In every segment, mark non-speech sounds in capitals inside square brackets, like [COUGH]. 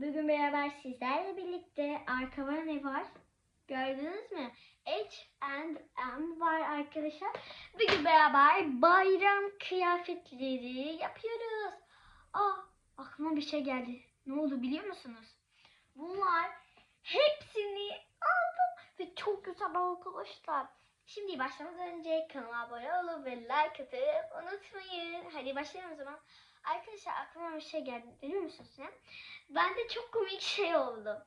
Bugün beraber sizlerle birlikte arkama ne var? Gördünüz mü? H and M var arkadaşlar. Bugün beraber bayram kıyafetleri yapıyoruz. Aa, aklıma bir şey geldi. Ne oldu biliyor musunuz? Bunlar hepsini aldım ve çok güzel arkadaşlar. Şimdi başlamadan önce kanala abone olup ve like atıp unutmayın. Hadi başlayalım o zaman. Arkadaşlar aklıma bir şey geldi. Biliyor musunuz ne? Bende çok komik şey oldu.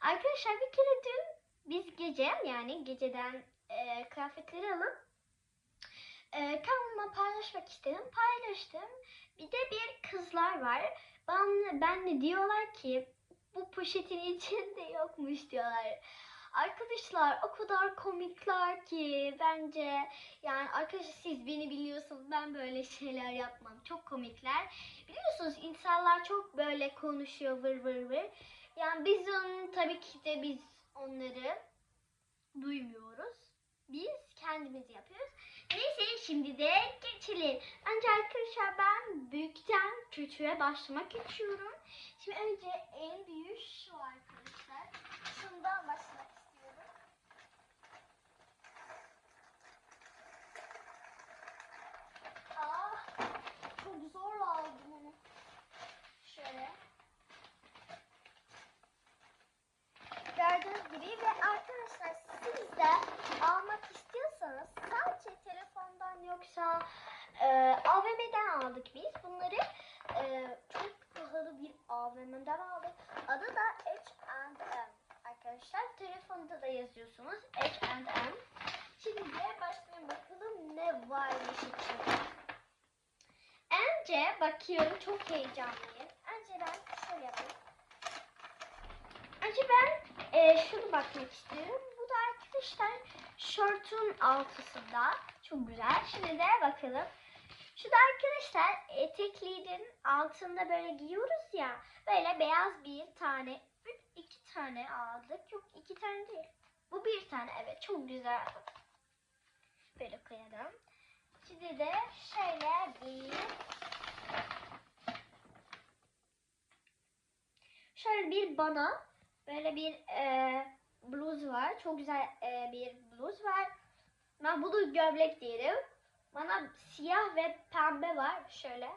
Arkadaşlar bir kere dün biz gece yani geceden e, kıyafetleri alıp e, kanalıma paylaşmak istedim. Paylaştım. Bir de bir kızlar var. Ben, ben de diyorlar ki bu poşetin içinde yokmuş diyorlar. Arkadaşlar o kadar komikler ki bence yani arkadaşlar siz beni biliyorsunuz ben böyle şeyler yapmam. Çok komikler. Biliyorsunuz insanlar çok böyle konuşuyor vır vır vır. Yani biz onun tabii ki de biz onları duymuyoruz. Biz kendimiz yapıyoruz. Neyse şimdi de geçelim. Önce arkadaşlar ben büyükten küçüğe başlamak istiyorum. Şimdi önce en büyük şu arkadaşlar. Şundan başlamak istiyorum. Aa, çok zor aldım onu. Şöyle. Gördüğünüz gibi ve arkadaşlar siz de almak istiyorsanız sadece telefondan yoksa e, AVM'den aldık biz. Bunları e, çok pahalı bir AVM'den aldık. Adı da H&M arkadaşlar. Telefonda da yazıyorsunuz H&M. Şimdi başlayalım bakalım ne varmış içinde. Önce bakıyorum çok heyecanlıyım. Önce ben şöyle yapayım. Önce ben e, şunu bakmak istiyorum. Bu da arkadaşlar şortun altısında. Çok güzel. Şimdi de bakalım. Şu da arkadaşlar etekliğin altında böyle giyiyoruz ya. Böyle beyaz bir tane, iki tane aldık. Yok iki tane değil. Bu bir tane evet çok güzel. Böyle koyalım. Şimdi de şöyle bir şöyle bir bana böyle bir e, bluz var. Çok güzel e, bir bluz var. Ben bunu gömlek diyelim. Bana siyah ve pembe var. Şöyle.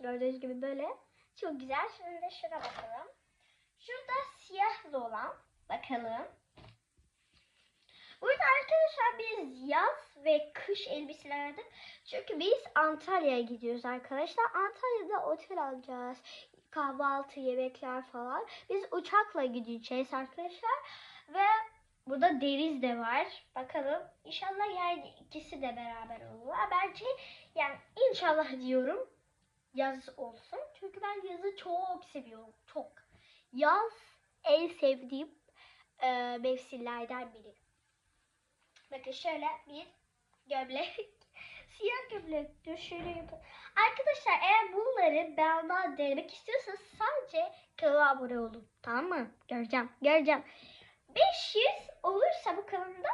Gördüğünüz gibi böyle. Çok güzel. Şimdi de şuna bakalım. Şurada siyahlı olan. Bakalım. Burada arkadaşlar biz yaz ve kış elbiseler. Çünkü biz Antalya'ya gidiyoruz arkadaşlar. Antalya'da otel alacağız. Kahvaltı, yemekler falan. Biz uçakla gideceğiz arkadaşlar. Ve burada deniz de var. Bakalım. İnşallah yani ikisi de beraber olur. Bence yani inşallah diyorum yaz olsun. Çünkü ben yazı çok seviyorum. Çok. Yaz en sevdiğim e, mevsimlerden biri. Bakın şöyle bir gömlek. [LAUGHS] Siyah gömlek. Dur şöyle yapın. Arkadaşlar eğer bunları benden denemek istiyorsanız sadece kanala abone olun. Tamam mı? Göreceğim. Göreceğim. 500 olursa bu kanalda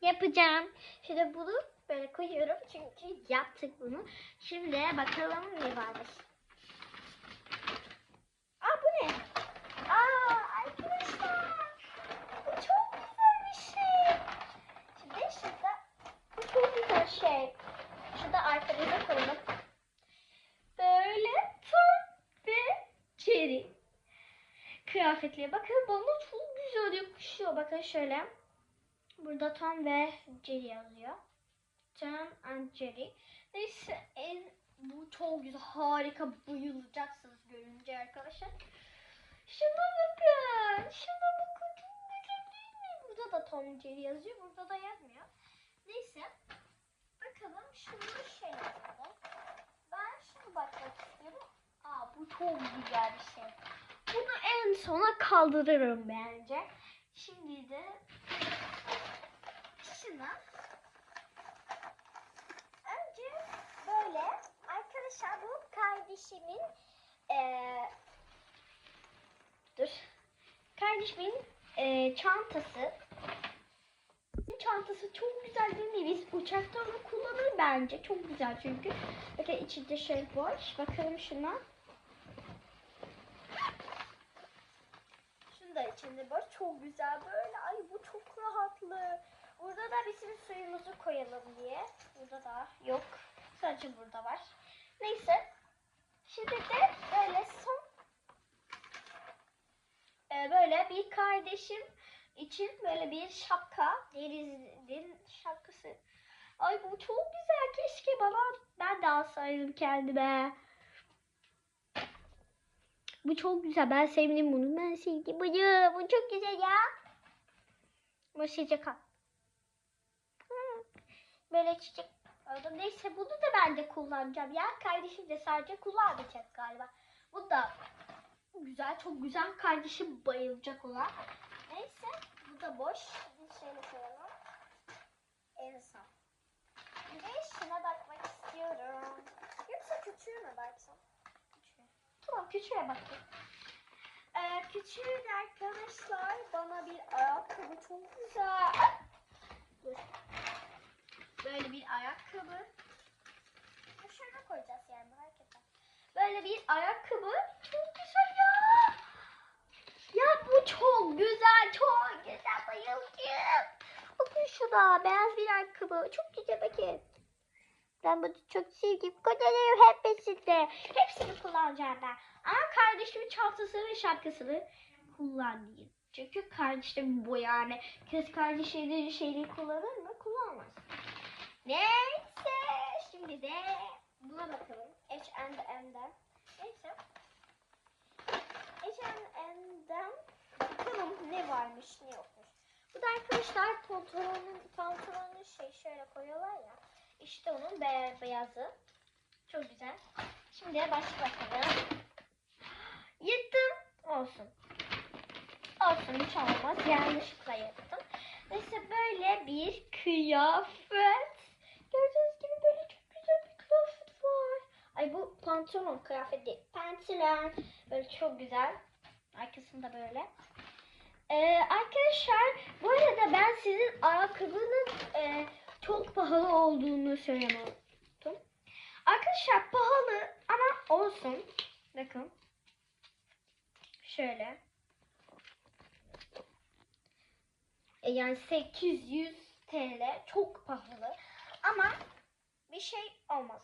yapacağım. Şimdi bunu böyle koyuyorum. Çünkü yaptık bunu. Şimdi bakalım ne varmış. Aa bu ne? Aa arkadaşlar. Bu çok güzel bir şey. Şimdi şurada bu çok güzel şey. Şurada arkamıza koyalım. Böyle tam ve çeri kıyafetliye. Bakın bana çok güzel yakışıyor. Bakın şöyle. Burada Tom ve Jerry yazıyor. Tom and Jerry. Neyse en, bu çok güzel. Harika. Bayılacaksınız görünce arkadaşlar. Şuna bakın. Şuna bakın. Çok güzel değil mi? Burada da Tom Jerry yazıyor. Burada da yazmıyor. Neyse. Bakalım şunu şey yapalım. Ben şunu bakmak istiyorum. Aa bu çok güzel bir şey. Bunu en sona kaldırırım bence. Şimdi de şuna önce böyle arkadaşlar bu kardeşimin eee dur kardeşimin eee, çantası çantası çok güzel değil mi? Biz uçakta onu kullanır bence. Çok güzel çünkü. Bakın içinde şey boş. Bakalım şuna. Da içinde boş. Çok güzel böyle. Ay bu çok rahatlı. Burada da bizim suyumuzu koyalım diye. Burada da yok. Sadece burada var. Neyse. Şimdi de böyle son Ee, böyle bir kardeşim için böyle bir şapka. Deniz'in şapkası. Ay bu çok güzel. Keşke bana ben de alsaydım kendime. Bu çok güzel. Ben sevdim bunu. Ben sevdim bunu. Bu çok güzel ya. Bu sıcak al. Böyle çiçek aldım. Neyse bunu da ben de kullanacağım ya. Kardeşim de sadece kullanmayacak galiba. Bu da güzel. Çok güzel. Kardeşim bayılacak ona. Neyse. Bu da boş. Şöyle koyalım. En son. Bir de şuna bakmak istiyorum. Yoksa küçüğüne baksam. Tamam küçüğe bakayım. Ee, küçüğün arkadaşlar bana bir ayakkabı çok güzel. Böyle bir ayakkabı. Şöyle koyacağız yani etme. Böyle bir ayakkabı. Çok güzel ya. Ya bu çok güzel, çok güzel. Bayıldım. Bakın şuna beyaz bir ayakkabı. Çok güzel bakın. Ben bunu çok sevdim. Kullanıyorum hepsinde. Hepsini kullanacağım ben. Ama kardeşimin çantasını ve şapkasını kullanmayayım. Çünkü kardeşim bu yani. Kız kardeşinin şeyini kullanır mı? Kullanmaz. Neyse. Şimdi de buna bakalım. H&M'den. Neyse. H&M'den bakalım ne varmış ne yokmuş. Bu da arkadaşlar pantolonun, pantolonun şey şöyle koyuyorlar ya. İşte onun be beyazı. Çok güzel. Şimdi başka bakalım. Yırttım. Olsun. Olsun hiç olmaz. Yanlışlıkla yırttım. Neyse böyle bir kıyafet. Gördüğünüz gibi böyle çok güzel bir kıyafet var. Ay bu pantolon kıyafet değil. Pantolon. Böyle çok güzel. Arkasında böyle. Ee, arkadaşlar bu arada ben sizin ayakkabının e, çok pahalı olduğunu söylemeyi unuttum. Arkadaşlar pahalı ama olsun. Bakın. Şöyle. E, yani 800 TL çok pahalı. Ama bir şey olmaz.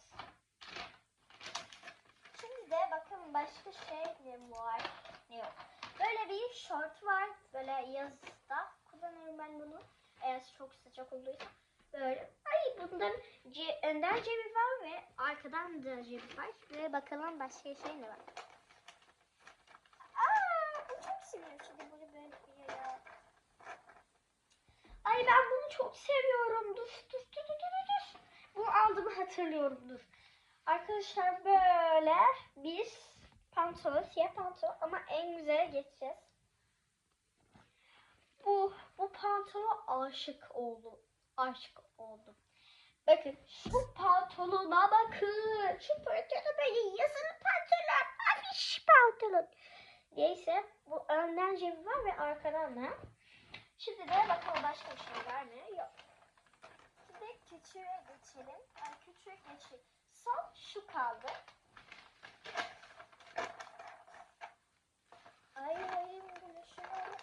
Şimdi de bakın başka şey ne var ne yok. Böyle bir short var. Böyle yazda kullanıyorum ben bunu. Eğer çok sıcak olduysa. Böyle. Ay bundan ce önden cebi var ve arkadan da cebi var. Ve bakalım başka şey ne var. Aa. Şimdi bunu böyle bir ya. Ay ben bunu çok seviyorum. Dur dur dur dur dur dur. Bunu aldığımı hatırlıyorum dur. Arkadaşlar böyle bir pantolon, siyah pantolon ama en güzele geçeceğiz. Bu bu pantolona aşık oldum. Aşık oldum. Bakın şu pantolona bakın. Şu pantolon böyle yazılı pantolon. Afiş pantolon. Neyse bu önden cebi var ve arkadan da. Şimdi de bakalım başka bir şey var mı? Yok. Şimdi küçüğe geçelim. Ay küçüğe geçelim. Son şu kaldı. Ay ay böyle şöyle.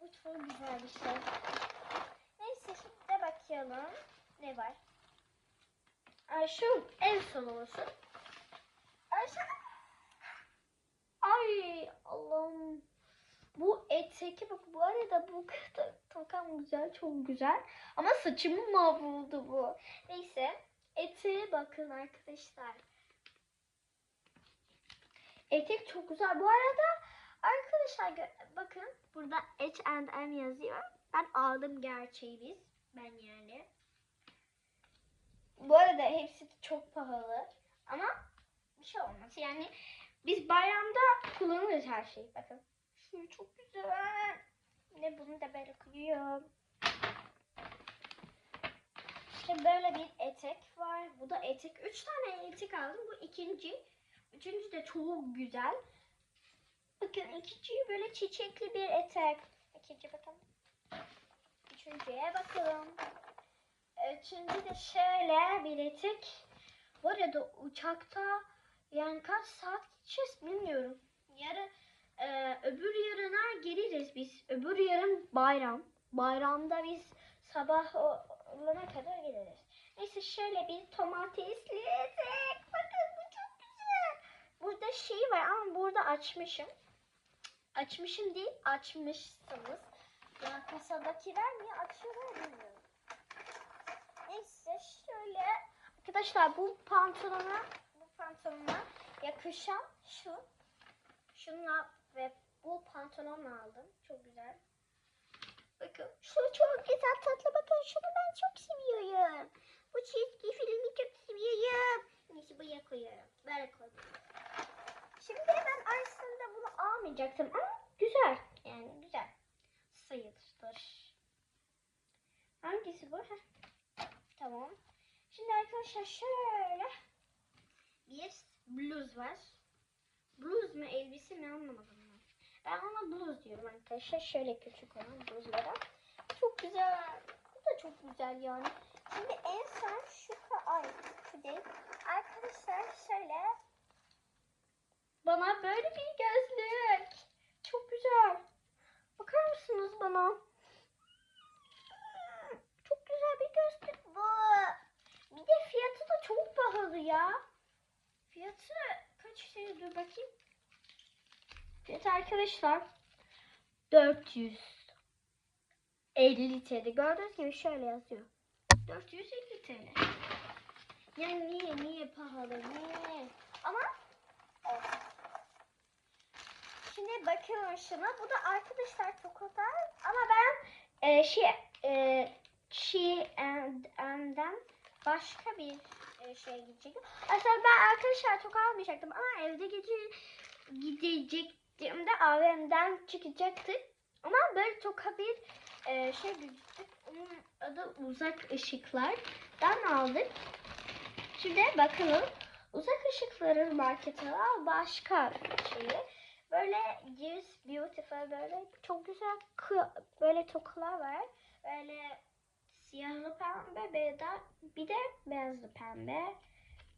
Bu çok güzel bir şey. Bakalım. Ne var? Ay şu en son olsun. Ay. Ay Allah'ım. Bu eteki bak bu arada bu takam güzel çok güzel. Ama saçımı mahvoldu bu. Neyse eteğe bakın arkadaşlar. Etek çok güzel. Bu arada arkadaşlar bakın burada H&M yazıyor. Ben aldım gerçeği biz. Ben yani. Bu arada hepsi çok pahalı. Ama bir şey olmaz. Yani biz bayramda kullanırız her şeyi. Bakın. Şu çok güzel. Ne bunu da böyle koyuyorum. İşte böyle bir etek var. Bu da etek. Üç tane etek aldım. Bu ikinci. Üçüncü de çok güzel. Bakın ikinci böyle çiçekli bir etek. İkinci bakalım. Üçüncüye bakalım. Üçüncü de şöyle bir etek. Bu arada uçakta yani kaç saat gideceğiz bilmiyorum. Yarın e, öbür yarına geliriz biz. Öbür yarın bayram. Bayramda biz sabah olana kadar geliriz. Neyse şöyle bir domatesli etek. Bakın bu çok güzel. Burada şey var ama burada açmışım. Açmışım değil, açmışsınız. Ya kasadakiler niye açıyorlar bilmiyorum. Neyse şöyle. Arkadaşlar bu pantolona, bu pantolona yakışan şu. Şunla ve bu pantolonla aldım. Çok güzel. Bakın şu çok güzel tatlı. Bakın şunu ben çok seviyorum. Bu çizgi filmi çok seviyorum. Neyse buraya koyuyorum. Böyle koydum. Şimdi ben aslında bunu almayacaktım ama güzel. Yani güzel. Sayılır. Hangisi bu? Heh. Tamam. Şimdi arkadaşlar şöyle bir bluz var. Bluz mu elbise mi anlamadım ben. Ben ona bluz diyorum arkadaşlar. Şöyle küçük olan bluzlara. Çok güzel. Bu da çok güzel yani. Şimdi en son şu ay şu değil. Arkadaşlar şöyle bana böyle bir gözlük. Çok güzel. Mısınız bana? Çok güzel bir gözlük bu. Bir de fiyatı da çok pahalı ya. Fiyatı kaç şey dur bakayım. Fiyatı arkadaşlar 400 50 TL. Gördüğünüz gibi şöyle yazıyor. 450 TL. Yani niye niye pahalı niye? Ama olsun. Bakıyorum şuna. Bu da arkadaşlar tokalar. Ama ben e, şey e, She and And'den başka bir e, şey gidecektim. Aslında ben arkadaşlar toka almayacaktım ama evde gece gidecektim de AVM'den çıkacaktık. Ama böyle toka bir e, şey gidecektik. Onun adı uzak ışıklardan aldık. Şimdi bakalım. Uzak ışıkların marketi var. Başka şeyi. Böyle Yes Beautiful böyle çok güzel böyle tokalar var. Böyle siyahlı pembe bir de, bir de beyazlı pembe.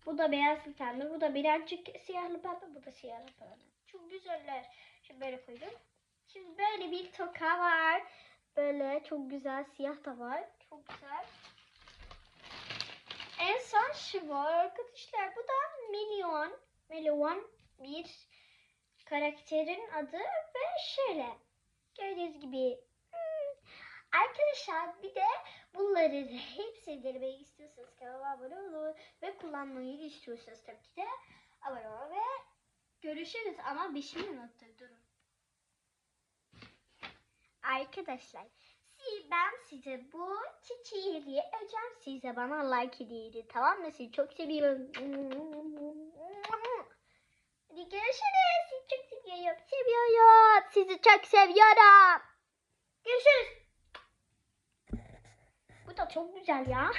Bu da beyazlı pembe. Bu da birazcık siyahlı pembe. Bu da siyahlı pembe. Çok güzeller. Şimdi böyle koydum. Şimdi böyle bir toka var. Böyle çok güzel siyah da var. Çok güzel. En son şu var arkadaşlar. Bu da Milyon. Milyon bir karakterin adı ve şöyle. Gördüğünüz gibi. hmm, Arkadaşlar bir de bunları [LAUGHS] hepsini denemeyi istiyorsanız kanala abone olun ve kullanmayı istiyorsanız tabii ki de abone olun ve görüşürüz ama bir şey unuttum durun. Arkadaşlar ben size bu çiçeği hediye edeceğim. Size bana like hediye edin tamam mı? Sizi çok seviyorum. [LAUGHS] Hadi görüşürüz. Seviyorum. Seviyorum. Sizi çok seviyorum. Görüşürüz. Bu da çok güzel ya.